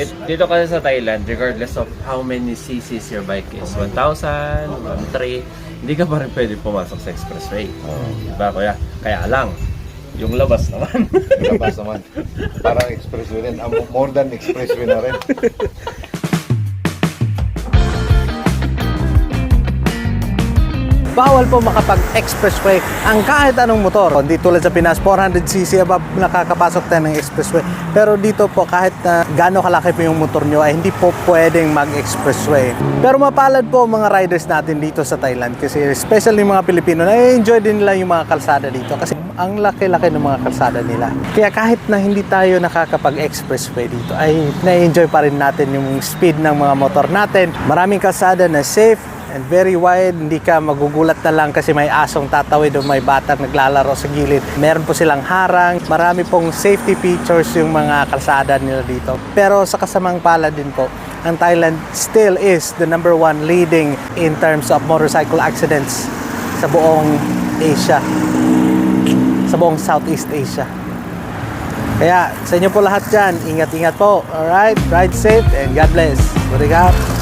It- Dito kasi sa Thailand, regardless of how many cc's your bike is, 1,000, 1,300, hindi ka pa rin pwede pumasok sa expressway. Diba kuya? Kaya lang, yung labas naman. Labas naman. Parang expressway rin. Ah, More than expressway na rin. Bawal po makapag-expressway ang kahit anong motor. Hindi tulad sa Pinas, 400cc above nakakapasok tayo ng expressway. Pero dito po, kahit na gaano kalaki po yung motor nyo, ay hindi po pwedeng mag-expressway. Pero mapalad po mga riders natin dito sa Thailand kasi especially mga Pilipino, na-enjoy din nila yung mga kalsada dito kasi ang laki-laki ng mga kalsada nila. Kaya kahit na hindi tayo nakakapag-expressway dito, ay na-enjoy pa rin natin yung speed ng mga motor natin. Maraming kalsada na safe, and very wide. Hindi ka magugulat na lang kasi may asong tatawid o may batang naglalaro sa gilid. Meron po silang harang. Marami pong safety features yung mga kalsada nila dito. Pero sa kasamang pala din po, ang Thailand still is the number one leading in terms of motorcycle accidents sa buong Asia. Sa buong Southeast Asia. Kaya sa inyo po lahat dyan, ingat-ingat po. Alright, ride safe and God bless. Barigat.